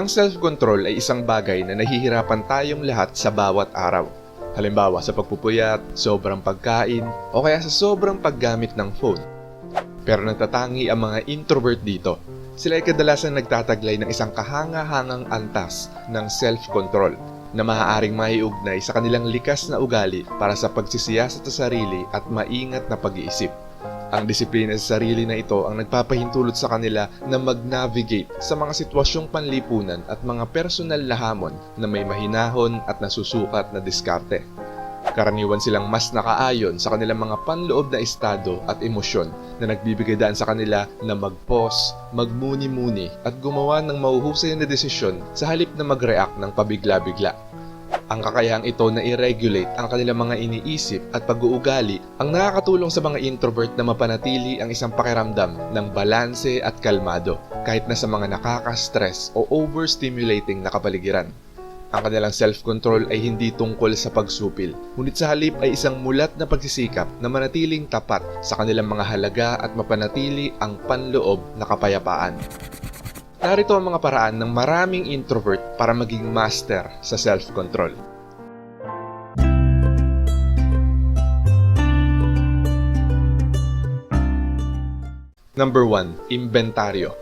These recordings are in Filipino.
Ang self-control ay isang bagay na nahihirapan tayong lahat sa bawat araw. Halimbawa sa pagpupuyat, sobrang pagkain, o kaya sa sobrang paggamit ng phone. Pero natatangi ang mga introvert dito. Sila ay kadalasan nagtataglay ng isang kahanga-hangang antas ng self-control na maaaring maiugnay sa kanilang likas na ugali para sa pagsisiyasat sa sarili at maingat na pag-iisip. Ang disiplina sa sarili na ito ang nagpapahintulot sa kanila na mag-navigate sa mga sitwasyong panlipunan at mga personal na hamon na may mahinahon at nasusukat na diskarte. Karaniwan silang mas nakaayon sa kanilang mga panloob na estado at emosyon na nagbibigay daan sa kanila na mag-pause, magmuni-muni at gumawa ng mahuhusay na desisyon sa halip na mag-react ng pabigla-bigla. Ang kakayahang ito na i-regulate ang kanilang mga iniisip at pag-uugali ang nakakatulong sa mga introvert na mapanatili ang isang pakiramdam ng balanse at kalmado kahit na sa mga nakaka-stress o overstimulating na kapaligiran. Ang kanilang self-control ay hindi tungkol sa pagsupil, ngunit sa halip ay isang mulat na pagsisikap na manatiling tapat sa kanilang mga halaga at mapanatili ang panloob na kapayapaan. Narito ang mga paraan ng maraming introvert para maging master sa self-control. Number 1. Inventaryo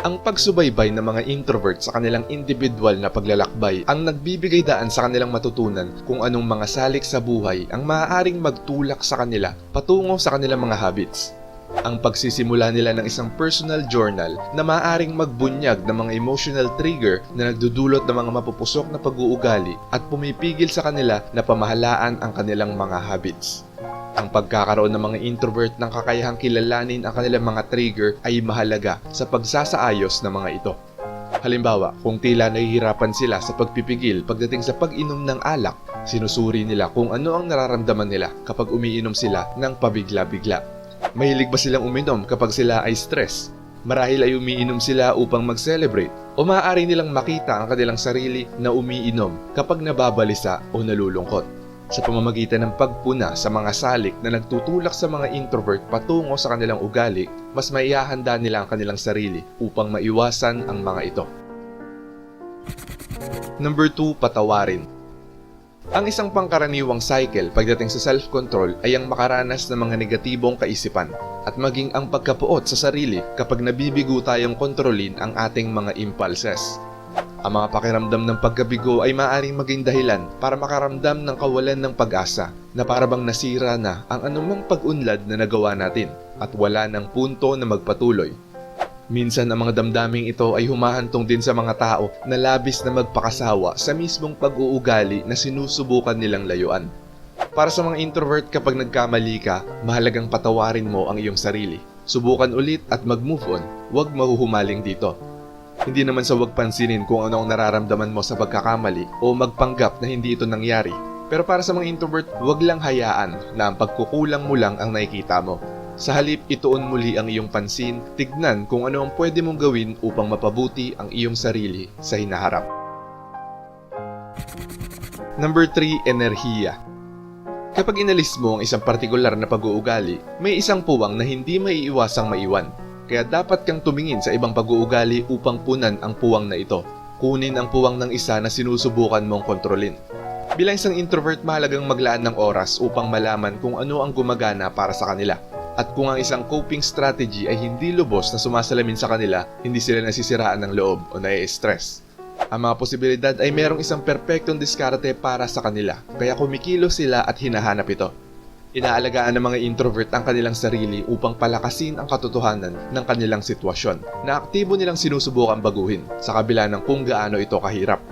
ang pagsubaybay ng mga introvert sa kanilang individual na paglalakbay ang nagbibigay daan sa kanilang matutunan kung anong mga salik sa buhay ang maaaring magtulak sa kanila patungo sa kanilang mga habits. Ang pagsisimula nila ng isang personal journal na maaaring magbunyag ng mga emotional trigger na nagdudulot ng mga mapupusok na pag-uugali at pumipigil sa kanila na pamahalaan ang kanilang mga habits. Ang pagkakaroon ng mga introvert ng kakayahang kilalanin ang kanilang mga trigger ay mahalaga sa pagsasaayos ng mga ito. Halimbawa, kung tila nahihirapan sila sa pagpipigil pagdating sa pag-inom ng alak, sinusuri nila kung ano ang nararamdaman nila kapag umiinom sila ng pabigla-bigla. Mahilig ba silang uminom kapag sila ay stress? Marahil ay umiinom sila upang mag-celebrate o maaari nilang makita ang kanilang sarili na umiinom kapag nababalisa o nalulungkot sa pamamagitan ng pagpuna sa mga salik na nagtutulak sa mga introvert patungo sa kanilang ugali, mas maihahanda nila ang kanilang sarili upang maiwasan ang mga ito. Number 2, patawarin. Ang isang pangkaraniwang cycle pagdating sa self-control ay ang makaranas ng mga negatibong kaisipan at maging ang pagkapuot sa sarili kapag nabibigo tayong kontrolin ang ating mga impulses. Ang mga pakiramdam ng pagkabigo ay maaaring maging dahilan para makaramdam ng kawalan ng pag-asa na parabang nasira na ang anumang pag-unlad na nagawa natin at wala ng punto na magpatuloy. Minsan ang mga damdaming ito ay humahantong din sa mga tao na labis na magpakasawa sa mismong pag-uugali na sinusubukan nilang layuan. Para sa mga introvert kapag nagkamali ka, mahalagang patawarin mo ang iyong sarili. Subukan ulit at mag-move on, huwag mahuhumaling dito. Hindi naman sa huwag pansinin kung ano ang nararamdaman mo sa pagkakamali o magpanggap na hindi ito nangyari. Pero para sa mga introvert, huwag lang hayaan na ang pagkukulang mo lang ang nakikita mo. Sa halip, ituon muli ang iyong pansin, tignan kung ano ang pwede mong gawin upang mapabuti ang iyong sarili sa hinaharap. Number 3, enerhiya. Kapag inalis mo ang isang partikular na pag-uugali, may isang puwang na hindi maiiwasang maiwan. Kaya dapat kang tumingin sa ibang pag-uugali upang punan ang puwang na ito. Kunin ang puwang ng isa na sinusubukan mong kontrolin. Bilang isang introvert, mahalagang maglaan ng oras upang malaman kung ano ang gumagana para sa kanila. At kung ang isang coping strategy ay hindi lubos na sumasalamin sa kanila, hindi sila nasisiraan ng loob o nai-stress. Ang mga posibilidad ay merong isang perpektong diskarte para sa kanila, kaya kumikilo sila at hinahanap ito. Inaalagaan ng mga introvert ang kanilang sarili upang palakasin ang katotohanan ng kanilang sitwasyon na aktibo nilang sinusubukan baguhin sa kabila ng kung gaano ito kahirap.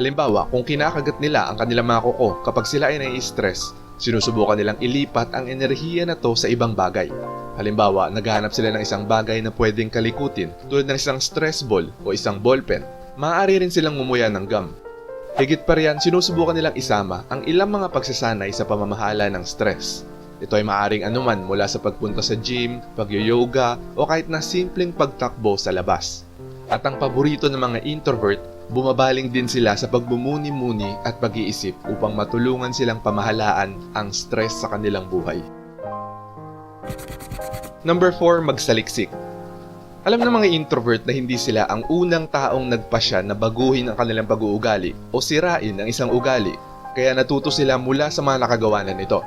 Halimbawa, kung kinakagat nila ang kanilang mga kuko kapag sila ay nai-stress, sinusubukan nilang ilipat ang enerhiya na to sa ibang bagay. Halimbawa, naghahanap sila ng isang bagay na pwedeng kalikutin tulad ng isang stress ball o isang ballpen. Maaari rin silang mumuya ng gum Higit pa riyan, sinusubukan nilang isama ang ilang mga pagsasanay sa pamamahala ng stress. Ito ay maaring anuman mula sa pagpunta sa gym, pagyo-yoga, o kahit na simpleng pagtakbo sa labas. At ang paborito ng mga introvert, bumabaling din sila sa pagbumuni-muni at pag-iisip upang matulungan silang pamahalaan ang stress sa kanilang buhay. Number 4, magsaliksik. Alam ng mga introvert na hindi sila ang unang taong nagpasya na baguhin ang kanilang pag-uugali o sirain ang isang ugali, kaya natuto sila mula sa mga nakagawanan nito.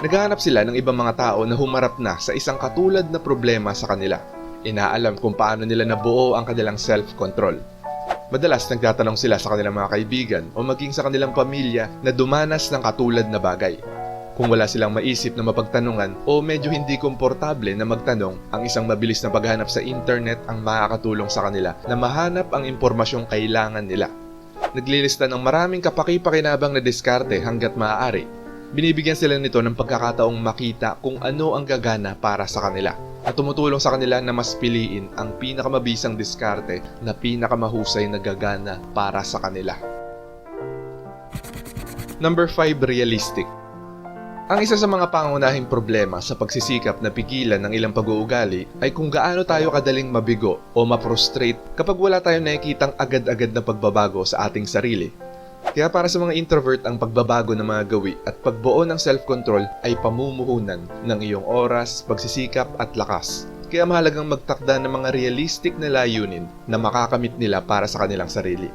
Naghahanap sila ng ibang mga tao na humarap na sa isang katulad na problema sa kanila. Inaalam kung paano nila nabuo ang kanilang self-control. Madalas nagtatanong sila sa kanilang mga kaibigan o maging sa kanilang pamilya na dumanas ng katulad na bagay. Kung wala silang maisip na mapagtanungan o medyo hindi komportable na magtanong, ang isang mabilis na paghanap sa internet ang makakatulong sa kanila na mahanap ang impormasyong kailangan nila. Naglilista ng maraming kapaki-pakinabang na diskarte hanggat maaari. Binibigyan sila nito ng pagkakataong makita kung ano ang gagana para sa kanila at tumutulong sa kanila na mas piliin ang pinakamabisang diskarte na pinakamahusay na gagana para sa kanila. Number 5, realistic. Ang isa sa mga pangunahing problema sa pagsisikap na pigilan ng ilang pag-uugali ay kung gaano tayo kadaling mabigo o ma-frustrate kapag wala tayong nakikitang agad-agad na pagbabago sa ating sarili. Kaya para sa mga introvert ang pagbabago ng mga gawi at pagbuo ng self-control ay pamumuhunan ng iyong oras, pagsisikap at lakas. Kaya mahalagang magtakda ng mga realistic na layunin na makakamit nila para sa kanilang sarili.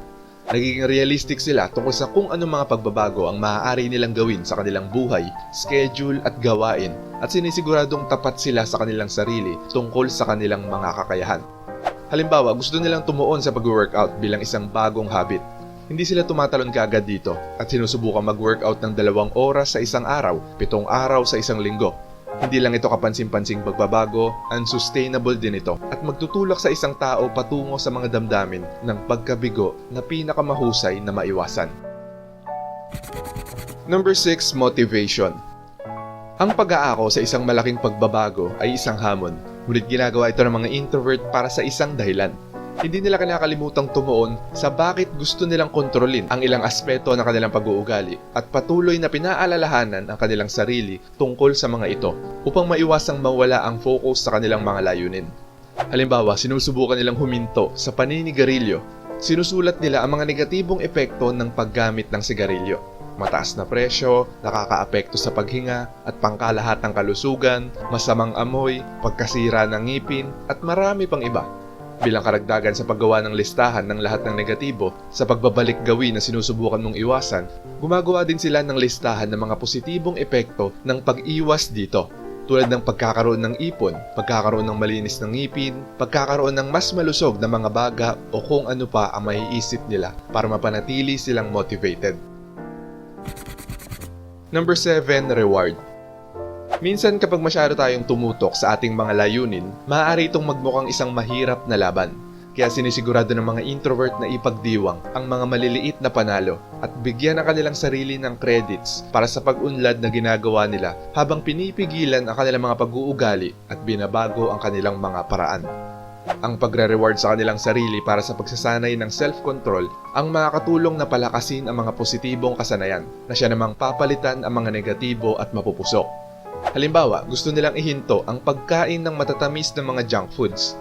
Nagiging realistic sila tungkol sa kung anong mga pagbabago ang maaari nilang gawin sa kanilang buhay, schedule at gawain at sinisiguradong tapat sila sa kanilang sarili tungkol sa kanilang mga kakayahan. Halimbawa, gusto nilang tumuon sa pag-workout bilang isang bagong habit. Hindi sila tumatalon kaagad dito at sinusubukan mag-workout ng dalawang oras sa isang araw, pitong araw sa isang linggo. Hindi lang ito kapansin-pansing pagbabago, unsustainable din ito at magtutulak sa isang tao patungo sa mga damdamin ng pagkabigo na pinakamahusay na maiwasan. Number 6, motivation. Ang pag-aako sa isang malaking pagbabago ay isang hamon, ngunit ginagawa ito ng mga introvert para sa isang dahilan. Hindi nila kinakalimutang tumuon sa bakit gusto nilang kontrolin ang ilang aspeto ng kanilang pag-uugali at patuloy na pinaalalahanan ang kanilang sarili tungkol sa mga ito upang maiwasang mawala ang focus sa kanilang mga layunin. Halimbawa, sinusubukan nilang huminto sa paninigarilyo. Sinusulat nila ang mga negatibong epekto ng paggamit ng sigarilyo. Mataas na presyo, nakakaapekto sa paghinga at pangkalahatang kalusugan, masamang amoy, pagkasira ng ngipin at marami pang iba. Bilang karagdagan sa paggawa ng listahan ng lahat ng negatibo sa pagbabalik gawin na sinusubukan mong iwasan, gumagawa din sila ng listahan ng mga positibong epekto ng pag-iwas dito. Tulad ng pagkakaroon ng ipon, pagkakaroon ng malinis ng ngipin, pagkakaroon ng mas malusog na mga baga o kung ano pa ang maiisip nila para mapanatili silang motivated. Number 7, reward. Minsan kapag masyado tayong tumutok sa ating mga layunin, maaari itong magmukhang isang mahirap na laban. Kaya sinisigurado ng mga introvert na ipagdiwang ang mga maliliit na panalo at bigyan ang kanilang sarili ng credits para sa pag-unlad na ginagawa nila habang pinipigilan ang kanilang mga pag-uugali at binabago ang kanilang mga paraan. Ang pagre-reward sa kanilang sarili para sa pagsasanay ng self-control ang makakatulong na palakasin ang mga positibong kasanayan na siya namang papalitan ang mga negatibo at mapupusok. Halimbawa, gusto nilang ihinto ang pagkain ng matatamis na mga junk foods.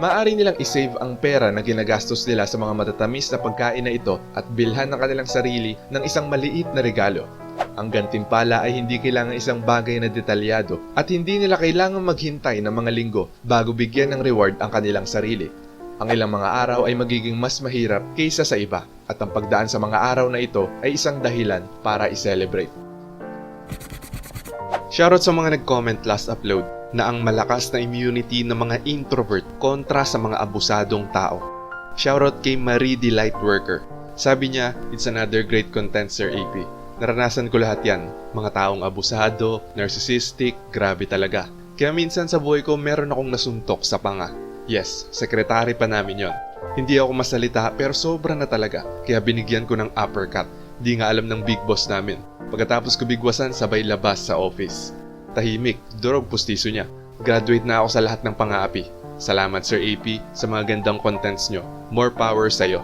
Maaari nilang isave ang pera na ginagastos nila sa mga matatamis na pagkain na ito at bilhan ng kanilang sarili ng isang maliit na regalo. Ang gantimpala ay hindi kailangan isang bagay na detalyado at hindi nila kailangan maghintay ng mga linggo bago bigyan ng reward ang kanilang sarili. Ang ilang mga araw ay magiging mas mahirap kaysa sa iba at ang pagdaan sa mga araw na ito ay isang dahilan para i-celebrate. Shoutout sa mga nag-comment last upload na ang malakas na immunity ng mga introvert kontra sa mga abusadong tao. Shoutout kay Marie the Lightworker. Sabi niya, it's another great content Sir AP. Naranasan ko lahat yan. Mga taong abusado, narcissistic, grabe talaga. Kaya minsan sa buhay ko meron akong nasuntok sa panga. Yes, sekretary pa namin yon. Hindi ako masalita pero sobra na talaga. Kaya binigyan ko ng uppercut. Di nga alam ng big boss namin. Pagkatapos ko bigwasan, sabay labas sa office. Tahimik, durog pustiso niya. Graduate na ako sa lahat ng pang-aapi. Salamat Sir AP sa mga gandang contents nyo. More power sa'yo.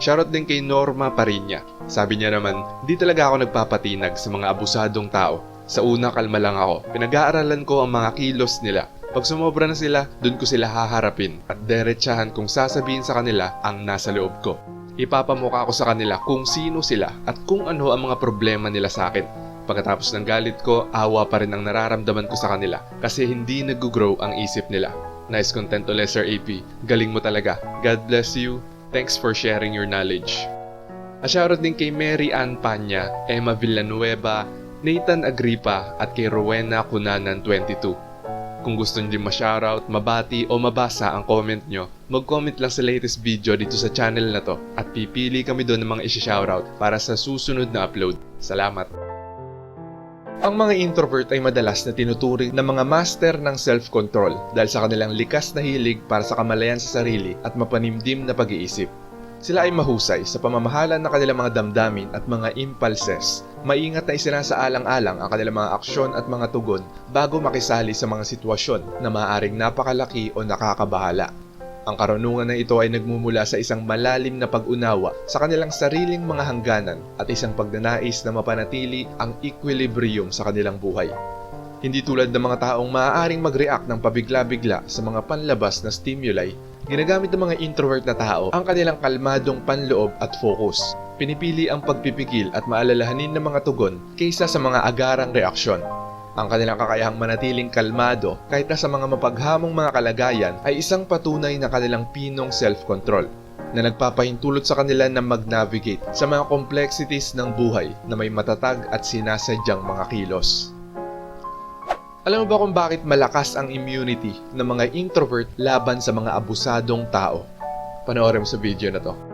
Shoutout din kay Norma Parinya. Sabi niya naman, di talaga ako nagpapatinag sa mga abusadong tao. Sa una kalma lang ako. Pinag-aaralan ko ang mga kilos nila. Pag sumobra na sila, dun ko sila haharapin at derechahan kung sasabihin sa kanila ang nasa loob ko. Ipapamukha ko sa kanila kung sino sila at kung ano ang mga problema nila sa akin. Pagkatapos ng galit ko, awa pa rin ang nararamdaman ko sa kanila kasi hindi nag-grow ang isip nila. Nice content ulit, Sir AP. Galing mo talaga. God bless you. Thanks for sharing your knowledge. A shoutout din kay Mary Ann Panya, Emma Villanueva, Nathan Agripa at kay Rowena Cunanan 22. Kung gusto nyo ma-shoutout, mabati o mabasa ang comment nyo, mag-comment lang sa latest video dito sa channel na to at pipili kami doon ng mga isi-shoutout para sa susunod na upload. Salamat! Ang mga introvert ay madalas na tinuturing na mga master ng self-control dahil sa kanilang likas na hilig para sa kamalayan sa sarili at mapanimdim na pag-iisip. Sila ay mahusay sa pamamahala ng kanilang mga damdamin at mga impulses. Maingat na isinasaalang-alang ang kanilang mga aksyon at mga tugon bago makisali sa mga sitwasyon na maaaring napakalaki o nakakabahala. Ang karunungan na ito ay nagmumula sa isang malalim na pag-unawa sa kanilang sariling mga hangganan at isang pagnanais na mapanatili ang equilibrium sa kanilang buhay. Hindi tulad ng mga taong maaaring mag-react ng pabigla-bigla sa mga panlabas na stimuli, ginagamit ng mga introvert na tao ang kanilang kalmadong panloob at focus. Pinipili ang pagpipigil at maalalahanin ng mga tugon kaysa sa mga agarang reaksyon. Ang kanilang kakayahang manatiling kalmado kahit na sa mga mapaghamong mga kalagayan ay isang patunay na kanilang pinong self-control na nagpapahintulot sa kanila na mag-navigate sa mga complexities ng buhay na may matatag at sinasadyang mga kilos. Alam mo ba kung bakit malakas ang immunity ng mga introvert laban sa mga abusadong tao? Panoorin mo sa video na to.